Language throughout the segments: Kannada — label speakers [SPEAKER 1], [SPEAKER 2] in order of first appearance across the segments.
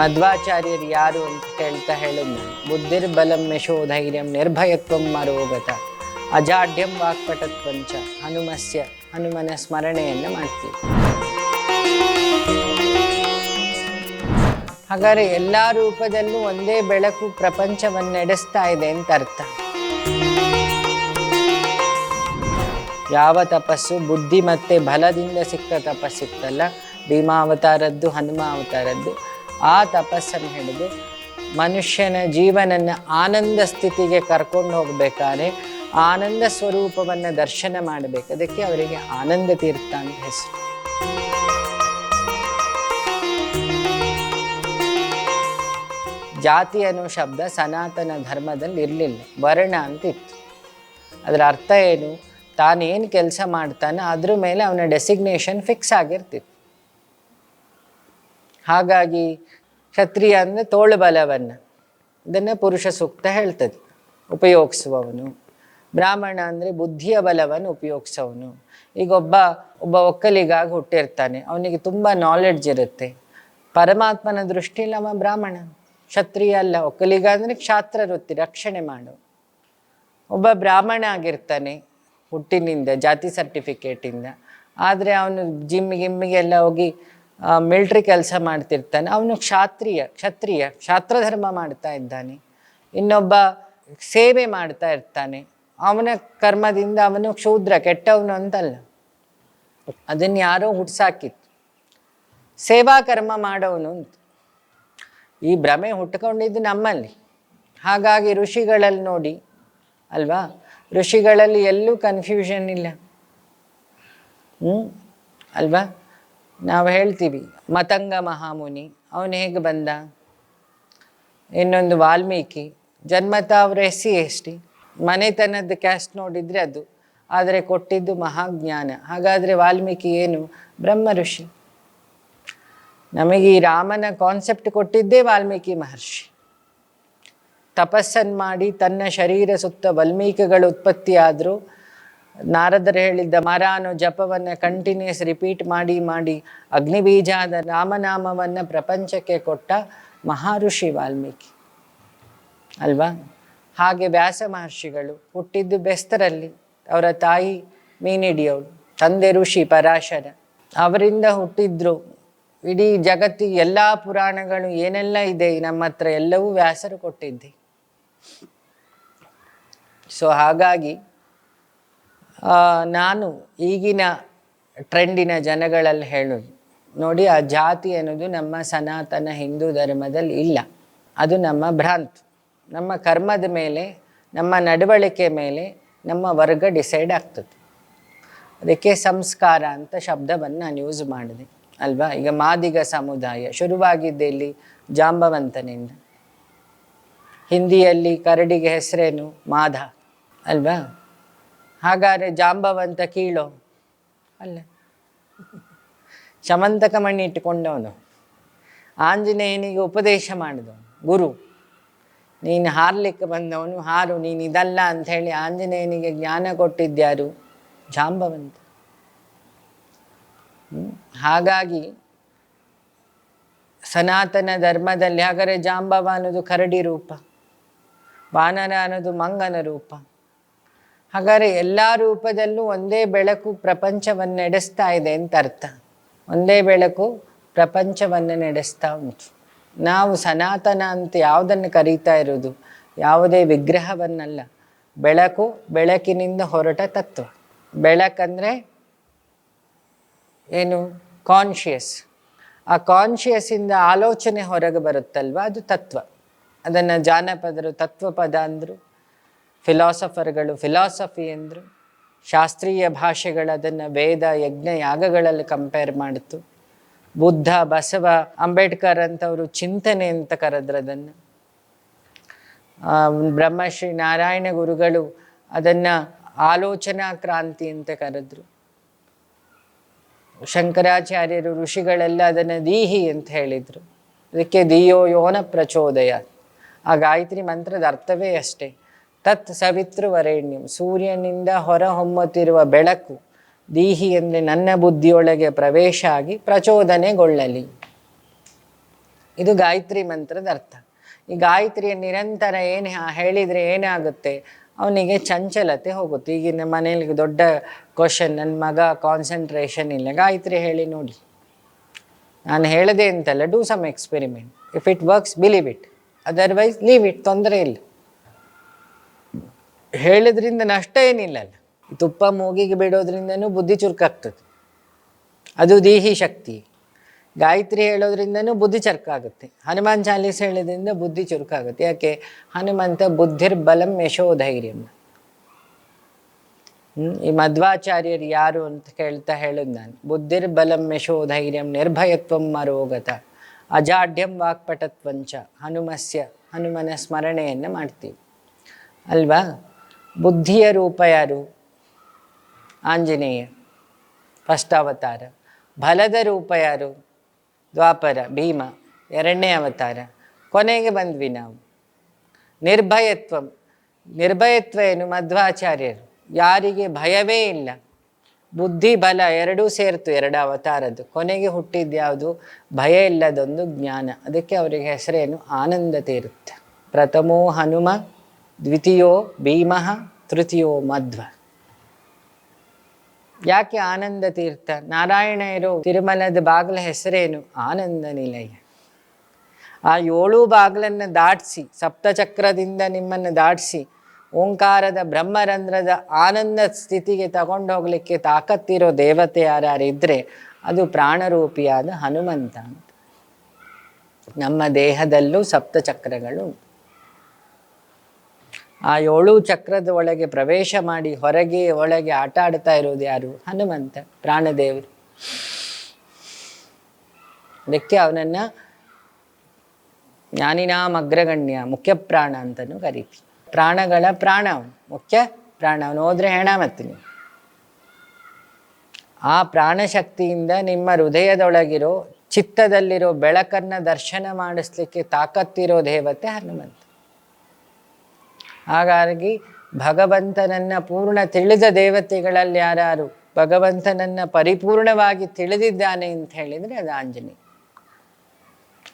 [SPEAKER 1] ಮಧ್ವಾಚಾರ್ಯರು ಯಾರು ಅಂತ ಹೇಳ್ತಾ ಹೇಳಿದ್ನ. ಬುದ್ಧಿರ್ ಬುದ್ಧಿರ್ಬಲಂ ಯಶೋ ಧೈರ್ಯಂ ನಿರ್ಭಯತ್ವಂ ಮರೋಗತ. ಅಜಾಢ್ಯಂ ವಾಕ್ಪಟತ್ವಂಚ. ಹನುಮಸ್ಯ, ಹನುಮನ ಸ್ಮರಣೆಯನ್ನು ಮಾಡ್ತೀವಿ. ಹಾಗಾದ್ರೆ ಎಲ್ಲ ರೂಪದಲ್ಲೂ ಒಂದೇ ಬೆಳಕು ಪ್ರಪಂಚವನ್ನು ನಡೆಸ್ತಾ ಇದೆ ಅಂತ ಅರ್ಥ. ಯಾವ ತಪಸ್ಸು ಬುದ್ಧಿ ಮತ್ತೆ ಬಲದಿಂದ ಸಿಕ್ಕ ತಪಸ್ಸಿತ್ತಲ್ಲ ಭೀಮಾವತಾರದ್ದು ಹನುಮ ಅವತಾರದ್ದು ಆ ತಪಸ್ಸನ್ನು ಹಿಡಿದು ಮನುಷ್ಯನ ಜೀವನನ ಆನಂದ ಸ್ಥಿತಿಗೆ ಕರ್ಕೊಂಡು ಹೋಗಬೇಕಾದ್ರೆ ಆನಂದ ಸ್ವರೂಪವನ್ನು ದರ್ಶನ ಮಾಡಬೇಕು. ಅದಕ್ಕೆ ಅವರಿಗೆ ಆನಂದ ತೀರ್ಥ ಅಂತ ಹೆಸರು. ಜಾತಿ ಅನ್ನೋ ಶಬ್ದ ಸನಾತನ ಧರ್ಮದಲ್ಲಿ ಇರಲಿಲ್ಲ. ವರ್ಣ ಅಂತ ಇತ್ತು. ಅದರ ಅರ್ಥ ಏನು? ತಾನೇನು ಕೆಲಸ ಮಾಡ್ತಾನೆ, ಅದ್ರ ಮೇಲೆ ಅವನ ಡೆಸಿಗ್ನೇಷನ್ ಫಿಕ್ಸ್ ಆಗಿರ್ತಿತ್ತು. ಹಾಗಾಗಿ ಕ್ಷತ್ರಿಯ ಅಂದರೆ ತೋಳು ಬಲವನ್ನು ಇದನ್ನು ಪುರುಷ ಸೂಕ್ತ ಹೇಳ್ತದೆ. ಉಪಯೋಗಿಸುವವನು. ಬ್ರಾಹ್ಮಣ ಅಂದರೆ ಬುದ್ಧಿಯ ಬಲವನ್ನು ಉಪಯೋಗಿಸೋವನು. ಈಗ ಒಬ್ಬ ಒಬ್ಬ ಒಕ್ಕಲಿಗಾಗಿ ಹುಟ್ಟಿರ್ತಾನೆ. ಅವನಿಗೆ ತುಂಬ ನಾಲೆಡ್ಜ್ ಇರುತ್ತೆ. ಪರಮಾತ್ಮನ ದೃಷ್ಟಿಯಲ್ಲಿ ಅವ ಬ್ರಾಹ್ಮಣ. ಕ್ಷತ್ರಿಯ ಅಲ್ಲ ಒಕ್ಕಲಿಗ ಅಂದರೆ ಕ್ಷಾತ್ರ ವೃತ್ತಿ, ರಕ್ಷಣೆ ಮಾಡು. ಒಬ್ಬ ಬ್ರಾಹ್ಮಣ ಆಗಿರ್ತಾನೆ, ಹುಟ್ಟಿನಿಂದ, ಜಾತಿ ಸರ್ಟಿಫಿಕೇಟಿಂದ ಆದರೆ ಅವನು ಜಿಮ್ ಗಿಮ್ಮಿಗೆಲ್ಲ ಹೋಗಿ ಮಿಲ್ಟ್ರಿ ಕೆಲಸ ಮಾಡ್ತಿರ್ತಾನೆ. ಅವನು ಕ್ಷಾತ್ರಿಯ, ಕ್ಷತ್ರಿಯ, ಕ್ಷಾತ್ರಧರ್ಮ ಮಾಡ್ತಾ ಇದ್ದಾನೆ. ಇನ್ನೊಬ್ಬ ಸೇವೆ ಮಾಡ್ತಾ ಇರ್ತಾನೆ. ಅವನ ಕರ್ಮದಿಂದ ಅವನು ಕ್ಷೂದ್ರ, ಕೆಟ್ಟವನು ಅಂತಲ್ಲ. ಅದನ್ನ ಯಾರೋ ಹುಟ್ಸಾಕಿತ್ತು. ಸೇವಾ ಕರ್ಮ ಮಾಡೋನು ಅಂತ. ಈ ಭ್ರಮೆ ಹುಟ್ಕೊಂಡಿದ್ದು ನಮ್ಮಲ್ಲಿ. ಹಾಗಾಗಿ ಋಷಿಗಳಲ್ಲಿ ನೋಡಿ, ಅಲ್ವಾ? ಋಷಿಗಳಲ್ಲಿ ಎಲ್ಲೂ ಕನ್ಫ್ಯೂಷನ್ ಇಲ್ಲ. ಹ್ಞೂ ಅಲ್ವಾ? ನಾವು ಹೇಳ್ತೀವಿ, ಮತಂಗ ಮಹಾಮುನಿ, ಅವನು ಹೇಗೆ ಬಂದ? ಇನ್ನೊಂದು ವಾಲ್ಮೀಕಿ, ಜನ್ಮತ ಅವರು ಎಸ್ ಸಿ ಎಸ್ ಟಿ ಮನೆತನದ ಕ್ಯಾಸ್ಟ್ ನೋಡಿದರೆ ಅದು, ಆದರೆ ಕೊಟ್ಟಿದ್ದು ಮಹಾಜ್ಞಾನ. ಹಾಗಾದರೆ ವಾಲ್ಮೀಕಿ ಏನು? ಬ್ರಹ್ಮ ಋಷಿ. ನಮಗೆ ಈ ರಾಮನ ಕಾನ್ಸೆಪ್ಟ್ ಕೊಟ್ಟಿದ್ದೇ ವಾಲ್ಮೀಕಿ ಮಹರ್ಷಿ. ತಪಸ್ಸನ್ನು ಮಾಡಿ ತನ್ನ ಶರೀರ ಸುತ್ತ ವಾಲ್ಮೀಕಿಗಳು ಉತ್ಪತ್ತಿಯಾದರೂ ನಾರದರು ಹೇಳಿದ್ದ ಮರ ಅನ್ನೋ ಜಪವನ್ನು ಕಂಟಿನ್ಯೂಸ್ ರಿಪೀಟ್ ಮಾಡಿ ಮಾಡಿ ಅಗ್ನಿಬೀಜಾದ ರಾಮನಾಮವನ್ನು ಪ್ರಪಂಚಕ್ಕೆ ಕೊಟ್ಟ ಮಹಾಋಷಿ ವಾಲ್ಮೀಕಿ. ಅಲ್ವಾ? ಹಾಗೆ ವ್ಯಾಸ ಮಹರ್ಷಿಗಳು ಹುಟ್ಟಿದ್ದು ಬೆಸ್ತರಲ್ಲಿ, ಅವರ ತಾಯಿ ಮೀನಿಡಿಯವಳು ತಂದೆ ಋಷಿ ಪರಾಶರ. ಅವರಿಂದ ಹುಟ್ಟಿದ್ರು ಇಡೀ ಜಗತ್ತಿ, ಎಲ್ಲ ಪುರಾಣಗಳು ಏನೆಲ್ಲ ಇದೆ ನಮ್ಮ ಹತ್ರ ಎಲ್ಲವೂ ವ್ಯಾಸರು ಕೊಟ್ಟಿದ್ದೆ. ಸೊ ಹಾಗಾಗಿ ನಾನು ಈಗಿನ ಟ್ರೆಂಡಿನ ಜನಗಳಲ್ಲಿ ಹೇಳೋದು ನೋಡಿ ಆ ಜಾತಿ ಅನ್ನೋದು ನಮ್ಮ ಸನಾತನ ಹಿಂದೂ ಧರ್ಮದಲ್ಲಿ ಇಲ್ಲ. ಅದು ನಮ್ಮ ಭ್ರಾಂತ್. ನಮ್ಮ ಕರ್ಮದ ಮೇಲೆ, ನಮ್ಮ ನಡವಳಿಕೆ ಮೇಲೆ ನಮ್ಮ ವರ್ಗ ಡಿಸೈಡ್ ಆಗ್ತದೆ. ಅದಕ್ಕೆ ಸಂಸ್ಕಾರ ಅಂತ ಶಬ್ದವನ್ನು ನಾನು ಯೂಸ್ ಮಾಡಿದೆ, ಅಲ್ವಾ? ಈಗ ಮಾದಿಗ ಸಮುದಾಯ ಶುರುವಾಗಿದ್ದೆ ಇಲ್ಲಿ ಜಾಂಬವಂತನಿಂದ. ಹಿಂದಿಯಲ್ಲಿ ಕರಡಿಗೆ ಹೆಸರೇನು? ಮಾಧ, ಅಲ್ವಾ? ಹಾಗಾದ್ರೆ ಜಾಂಬವಂತ ಕೀಳೋ? ಅಲ್ಲ. ಶಮಂತಕ ಮಣ್ಣಿ ಇಟ್ಟುಕೊಂಡವನು. ಆಂಜನೇಯನಿಗೆ ಉಪದೇಶ ಮಾಡಿದವನು ಗುರು. ನೀನು ಹಾರ್ಲಿಕ್ಕೆ ಬಂದವನು ಹಾರು ನೀನು ಇದಲ್ಲ ಅಂತ ಹೇಳಿ ಆಂಜನೇಯನಿಗೆ ಜ್ಞಾನ ಕೊಟ್ಟಿದ್ದ್ಯಾರು? ಜಾಂಬವಂತ. ಹಾಗಾಗಿ ಸನಾತನ ಧರ್ಮದಲ್ಲಿ ಹಾಗಾದ್ರೆ ಜಾಂಬವ ಅನ್ನೋದು ಕರಡಿ ರೂಪ ವಾನರ ಅನ್ನೋದು ಮಂಗನ ರೂಪ. ಹಾಗಾದ್ರೆ ಎಲ್ಲ ರೂಪದಲ್ಲೂ ಒಂದೇ ಬೆಳಕು ಪ್ರಪಂಚವನ್ನು ನಡೆಸ್ತಾ ಇದೆ ಅಂತ ಅರ್ಥ. ಒಂದೇ ಬೆಳಕು ಪ್ರಪಂಚವನ್ನು ನಡೆಸ್ತಾ ಉಂಟು. ನಾವು ಸನಾತನ ಅಂತ ಯಾವುದನ್ನು ಕರೀತಾ ಇರೋದು ಯಾವುದೇ ವಿಗ್ರಹವನ್ನಲ್ಲ. ಬೆಳಕು ಬೆಳಕಿನಿಂದ ಹೊರಟ ತತ್ವ. ಬೆಳಕಂದ್ರೆ ಏನು? ಕಾನ್ಷಿಯಸ್ ಆ ಕಾನ್ಷಿಯಸ್ಸಿಂದ ಆಲೋಚನೆ ಹೊರಗೆ ಬರುತ್ತಲ್ವ? ಅದು ತತ್ವ. ಅದನ್ನು ಜಾನಪದರು ತತ್ವಪದ ಅಂದರು. ಫಿಲಾಸಫರ್ಗಳು, ಫಿಲಾಸಫಿ ಅಂದರು ಶಾಸ್ತ್ರೀಯ ಭಾಷೆಗಳು ಅದನ್ನು ವೇದ, ಯಜ್ಞ, ಯಾಗಗಳಲ್ಲಿ ಕಂಪೇರ್ ಮಾಡಿತು. ಬುದ್ಧ, ಬಸವ, ಅಂಬೇಡ್ಕರ್ ಅಂತವರು ಚಿಂತನೆ ಅಂತ ಕರೆದ್ರು ಅದನ್ನು. ಬ್ರಹ್ಮಶ್ರೀ ನಾರಾಯಣ ಗುರುಗಳು ಅದನ್ನು ಆಲೋಚನಾ ಕ್ರಾಂತಿ ಅಂತ ಕರೆದ್ರು. ಶಂಕರಾಚಾರ್ಯರು ಋಷಿಗಳೆಲ್ಲ ಅದನ್ನು ದೀಹಿ ಅಂತ ಹೇಳಿದರು. ಅದಕ್ಕೆ ದಿಯೋ ಯೋನ ಪ್ರಚೋದಯ. ಆ ಗಾಯತ್ರಿ ಮಂತ್ರದ ಅರ್ಥವೇ ಅಷ್ಟೇ. ತತ್ ಸವಿತೃವರೆಣ್ಯಂ ಸೂರ್ಯನಿಂದ ಹೊರಹೊಮ್ಮುತ್ತಿರುವ ಬೆಳಕು ದೀಹಿ ಅಂದರೆ ನನ್ನ ಬುದ್ಧಿಯೊಳಗೆ ಪ್ರವೇಶ ಆಗಿ ಪ್ರಚೋದನೆಗೊಳ್ಳಲಿ. ಇದು ಗಾಯತ್ರಿ ಮಂತ್ರದ ಅರ್ಥ. ಈ ಗಾಯತ್ರಿಯ ನಿರಂತರ ಏನು ಹೇಳಿದರೆ ಏನಾಗುತ್ತೆ? ಅವನಿಗೆ ಚಂಚಲತೆ ಹೋಗುತ್ತೆ. ಈಗಿನ ಮನೆಯಲ್ಲಿ ದೊಡ್ಡ ಕ್ವಶನ್ ನನ್ನ ಮಗ ಕಾನ್ಸಂಟ್ರೇಷನ್ ಇಲ್ಲ. ಗಾಯತ್ರಿ ಹೇಳಿ ನೋಡಿ. ನಾನು ಹೇಳದೆ ಅಂತಲ್ಲ do some experiment if it works believe it otherwise leave it ತೊಂದರೆ ಇಲ್ಲ. ಹೇಳಿದ್ರಿಂದ ನಷ್ಟ ಏನಿಲ್ಲಲ್ಲ. ತುಪ್ಪ ಮೂಗಿಗೆ ಬಿಡೋದ್ರಿಂದನೂ ಬುದ್ಧಿ ಚುರುಕಾಗ್ತದೆ. ಅದು ದೇಹಿ ಶಕ್ತಿ. ಗಾಯತ್ರಿ ಹೇಳೋದ್ರಿಂದನೂ ಬುದ್ಧಿ ಚುರುಕಾಗುತ್ತೆ. ಹನುಮಾನ್ ಚಾಲೀಸ್ ಹೇಳೋದ್ರಿಂದ ಬುದ್ಧಿ ಚುರುಕಾಗುತ್ತೆ. ಯಾಕೆ? ಹನುಮಂತ ಬುದ್ಧಿರ್ ಬಲಂ ಯಶೋಧೈರ್ಯಂ ಹ್ಮ್? ಈ ಮಧ್ವಾಚಾರ್ಯರು ಯಾರು ಅಂತ ಕೇಳ್ತಾ ಹೇಳೋದು ನಾನು. ಬುದ್ಧಿರ್ ಬಲಂ ಯಶೋಧೈರ್ಯಂ ನಿರ್ಭಯತ್ವಂ ಮರೋಗತ. ಅಜಾಢ್ಯಂ ವಾಕ್ಪಟತ್ವಂಚ. ಹನುಮಸ್ಯ ಹನುಮನ ಸ್ಮರಣೆಯನ್ನು ಮಾಡ್ತೀವಿ. ಅಲ್ವಾ? ಬುದ್ಧಿಯ ರೂಪ ಯಾರು? ಆಂಜನೇಯ. ಫಸ್ಟ್ ಅವತಾರ ಬಲದ ರೂಪ ಯಾರು? ದ್ವಾಪರ, ಭೀಮ. ಎರಡನೇ ಅವತಾರ. ಕೊನೆಗೆ ಬಂದ್ವಿ ನಾವು. ನಿರ್ಭಯತ್ವ. ನಿರ್ಭಯತ್ವ ಏನು? ಮಧ್ವಾಚಾರ್ಯರು. ಯಾರಿಗೆ ಭಯವೇ ಇಲ್ಲ. ಬುದ್ಧಿ, ಬಲ ಎರಡೂ ಸೇರ್ತು ಎರಡು ಅವತಾರದ್ದು. ಕೊನೆಗೆ ಹುಟ್ಟಿದ್ಯಾವುದು ಭಯ ಇಲ್ಲದೊಂದು ಜ್ಞಾನ. ಅದಕ್ಕೆ ಅವರಿಗೆ ಹೆಸರೇನು? ಆನಂದ ತೀರುತ್ತೆ ಪ್ರಥಮೋ ಹನುಮ ದ್ವಿತೀಯೋ ಭೀಮಃ, ತೃತೀಯೋ ಮಧ್ವ. ಯಾಕೆ ಆನಂದ ತೀರ್ಥ? ನಾರಾಯಣ ಇರೋ ತಿರುಮಲದ ಬಾಗಿಲ ಹೆಸರೇನು? ಆನಂದ ನಿಲಯ. ಆ ಏಳು ಬಾಗಿಲನ್ನು ದಾಟಿಸಿ, ಸಪ್ತಚಕ್ರದಿಂದ ನಿಮ್ಮನ್ನು ದಾಟಿಸಿ, ಓಂಕಾರದ ಬ್ರಹ್ಮರಂಧ್ರದ ಆನಂದ ಸ್ಥಿತಿಗೆ ತಗೊಂಡು ಹೋಗ್ಲಿಕ್ಕೆ ತಾಕತ್ತಿರೋ ದೇವತೆ ಯಾರಿದ್ರೆ ಅದು ಪ್ರಾಣರೂಪಿಯಾದ ಹನುಮಂತ ನಮ್ಮ ದೇಹದಲ್ಲೂ ಸಪ್ತಚಕ್ರಗಳು. ಆ ಏಳು ಚಕ್ರದ ಒಳಗೆ ಪ್ರವೇಶ ಮಾಡಿ ಹೊರಗೆ ಒಳಗೆ ಆಟ ಆಡ್ತಾ ಇರೋದು ಯಾರು? ಹನುಮಂತ, ಪ್ರಾಣದೇವರು. ಅದಕ್ಕೆ ಅವನನ್ನ ಜ್ಞಾನಿನಾಮ ಅಗ್ರಗಣ್ಯ, ಮುಖ್ಯ ಪ್ರಾಣ ಅಂತಲೂ ಕರೀತಿ ಪ್ರಾಣಗಳ ಪ್ರಾಣ ಮುಖ್ಯ ಪ್ರಾಣ ಅವನು. ಹೋದ್ರೆ ಹೆಣ ಮತ್ತೆ ನೀವು ಆ ಪ್ರಾಣಶಕ್ತಿಯಿಂದ ನಿಮ್ಮ ಹೃದಯದೊಳಗಿರೋ, ಚಿತ್ತದಲ್ಲಿರೋ ಬೆಳಕನ್ನ ದರ್ಶನ ಮಾಡಿಸ್ಲಿಕ್ಕೆ ತಾಕತ್ತಿರೋ ದೇವತೆ ಹನುಮಂತ. ಹಾಗಾಗಿ ಭಗವಂತನನ್ನ ಪೂರ್ಣ ತಿಳಿದ ದೇವತೆಗಳಲ್ಲಿ ಯಾರು ಭಗವಂತನನ್ನ ಪರಿಪೂರ್ಣವಾಗಿ ತಿಳಿದಿದ್ದಾನೆ ಅಂತ ಹೇಳಿದರೆ ಅದು ಆಂಜನೇಯ.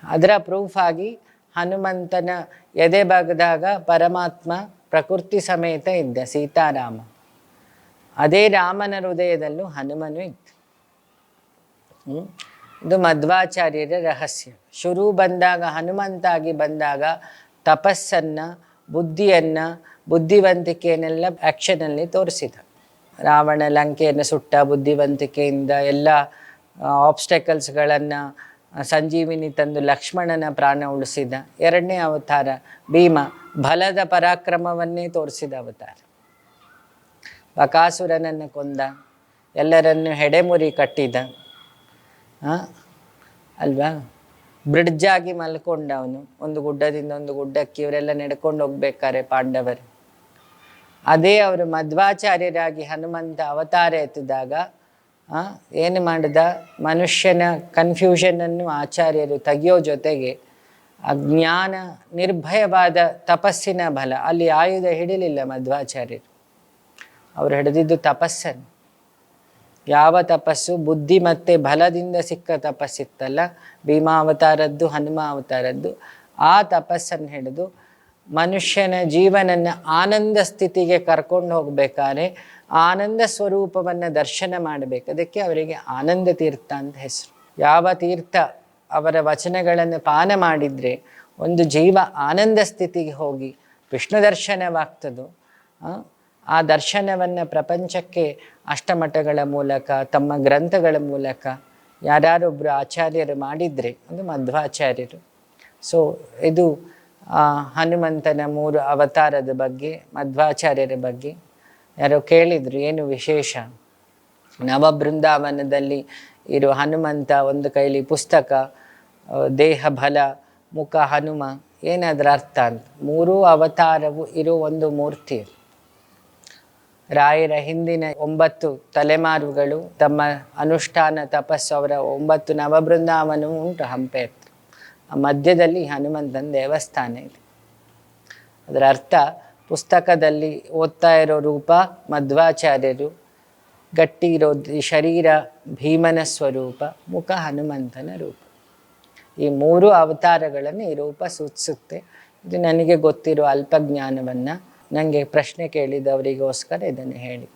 [SPEAKER 1] ಅದರ ಪ್ರೂಫ್ ಆಗಿ ಹನುಮಂತನ ಎದೆ ಬಗ್ದಾಗ ಪರಮಾತ್ಮ ಪ್ರಕೃತಿ ಸಮೇತ ಇದ್ದ ಸೀತಾರಾಮ. ಅದೇ ರಾಮನ ಹೃದಯದಲ್ಲೂ ಹನುಮನು ಇತ್ತು? ಇದು ಮಧ್ವಾಚಾರ್ಯರ ರಹಸ್ಯ. ಶುರು ಬಂದಾಗ ಹನುಮಂತಾಗಿ ಬಂದಾಗ ತಪಸ್ಸನ್ನ ಬುದ್ಧಿಯನ್ನ, ಬುದ್ಧಿವಂತಿಕೆಯನ್ನೆಲ್ಲ ಆ್ಯಕ್ಷನಲ್ಲಿ ತೋರಿಸಿದ. ರಾವಣ ಲಂಕೆಯನ್ನು ಸುಟ್ಟ, ಬುದ್ಧಿವಂತಿಕೆಯಿಂದ ಎಲ್ಲ ಆಬ್ಸ್ಟೆಕಲ್ಸ್ಗಳನ್ನು ಸಂಜೀವಿನಿ ತಂದು ಲಕ್ಷ್ಮಣನ ಪ್ರಾಣ ಉಳಿಸಿದ. ಎರಡನೇ ಅವತಾರ, ಭೀಮ, ಬಲದ ಪರಾಕ್ರಮವನ್ನೇ ತೋರಿಸಿದ ಅವತಾರ. ಬಕಾಸುರನನ್ನು ಕೊಂದ, ಎಲ್ಲರನ್ನು ಹೆಡೆಮುರಿ ಕಟ್ಟಿದ. ಆ? ಅಲ್ವಾ ಬ್ರಿಡ್ಜಾಗಿ ಮಲ್ಕೊಂಡ ಅವನು ಒಂದು ಗುಡ್ಡದಿಂದ ಒಂದು ಗುಡ್ಡಕ್ಕೆ ಇವರೆಲ್ಲ ನಡ್ಕೊಂಡು ಹೋಗ್ಬೇಕಾರೆ ಪಾಂಡವರು. ಅದೇ ಅವರು ಮಧ್ವಾಚಾರ್ಯರಾಗಿ ಹನುಮಂತ ಅವತಾರ ಎತ್ತಿದಾಗ ಏನು ಮಾಡಿದ? ಮನುಷ್ಯನ ಕನ್ಫ್ಯೂಷನನ್ನು ಆಚಾರ್ಯರು ತೆಗೆಯೋ ಜೊತೆಗೆ ಅಜ್ಞಾನ, ನಿರ್ಭಯವಾದ ತಪಸ್ಸಿನ ಬಲ. ಅಲ್ಲಿ ಆಯುಧ ಹಿಡಿಲಿಲ್ಲ ಮಧ್ವಾಚಾರ್ಯರು. ಅವರು ಹಿಡಿದಿದ್ದು ತಪಸ್ಸನ್ನು. ಯಾವ ತಪಸ್ಸು ಬುದ್ಧಿ ಮತ್ತೆ ಬಲದಿಂದ ಸಿಕ್ಕ ತಪಸ್ಸಿತ್ತಲ್ಲ, ಭೀಮಾವತಾರದ್ದು ಹನುಮ ಅವತಾರದ್ದು ಆ ತಪಸ್ಸನ್ನು ಹಿಡಿದು ಮನುಷ್ಯನ ಜೀವನನ್ನ ಆನಂದ ಸ್ಥಿತಿಗೆ ಕರ್ಕೊಂಡು ಹೋಗ್ಬೇಕಾದ್ರೆ ಆನಂದ ಸ್ವರೂಪವನ್ನು ದರ್ಶನ ಮಾಡಬೇಕು. ಅದಕ್ಕೆ ಅವರಿಗೆ ಆನಂದ ತೀರ್ಥ ಅಂತ ಹೆಸರು. ಯಾವ ತೀರ್ಥ ಅವರ ವಚನಗಳನ್ನು ಪಾನ ಮಾಡಿದರೆ ಒಂದು ಜೀವ ಆನಂದ ಸ್ಥಿತಿಗೆ ಹೋಗಿ ವಿಷ್ಣು ದರ್ಶನವಾಗ್ತದೋ ಆ, ದರ್ಶನವನ್ನು ಪ್ರಪಂಚಕ್ಕೆ ಅಷ್ಟಮಠಗಳ ಮೂಲಕ ತಮ್ಮ ಗ್ರಂಥಗಳ ಮೂಲಕ ಯಾರ್ಯಾರೊಬ್ಬರು ಆಚಾರ್ಯರು ಮಾಡಿದರೆ ಒಂದು ಮಧ್ವಾಚಾರ್ಯರು. ಸೊ ಇದು ಹನುಮಂತನ ಮೂರು ಅವತಾರದ ಬಗ್ಗೆ ಮಧ್ವಾಚಾರ್ಯರ ಬಗ್ಗೆ ಯಾರೋ ಕೇಳಿದರು ಏನು ವಿಶೇಷ? ನವಬೃಂದಾವನದಲ್ಲಿ ಇರುವ ಹನುಮಂತ ಒಂದು ಕೈಲಿ ಪುಸ್ತಕ ದೇಹ ಬಲ ಮುಖ ಹನುಮ ಏನಾದ್ರ ಅರ್ಥ ಅಂತ. ಮೂರೂ ಅವತಾರವು ಇರೋ ಒಂದು ಮೂರ್ತಿ. ರಾಯರ ಹಿಂದಿನ ಒಂಬತ್ತು ತಲೆಮಾರುಗಳು ತಮ್ಮ ಅನುಷ್ಠಾನ ತಪಸ್ಸು ಅವರ ಒಂಬತ್ತು ನವಬೃಂದಾವನವು ಉಂಟು ಹಂಪೆ ಹತ್ರ ಮಧ್ಯದಲ್ಲಿ ಹನುಮಂತನ ದೇವಸ್ಥಾನ ಇದೆ. ಅದರ ಅರ್ಥ ಪುಸ್ತಕದಲ್ಲಿ ಓದ್ತಾ ಇರೋ ರೂಪ ಮಧ್ವಾಚಾರ್ಯರು, ಗಟ್ಟಿ ಇರೋ ಶರೀರ ಭೀಮನ ಸ್ವರೂಪ, ಮುಖ ಹನುಮಂತನ ರೂಪ. ಈ ಮೂರು ಅವತಾರಗಳನ್ನು ಈ ರೂಪ ಸೂಚಿಸುತ್ತೆ. ಇದು ನನಗೆ ಗೊತ್ತಿರೋ ಅಲ್ಪಜ್ಞಾನವನ್ನು ನನಗೆ ಪ್ರಶ್ನೆ ಕೇಳಿದವರಿಗೋಸ್ಕರ ಇದನ್ನು ಹೇಳಿ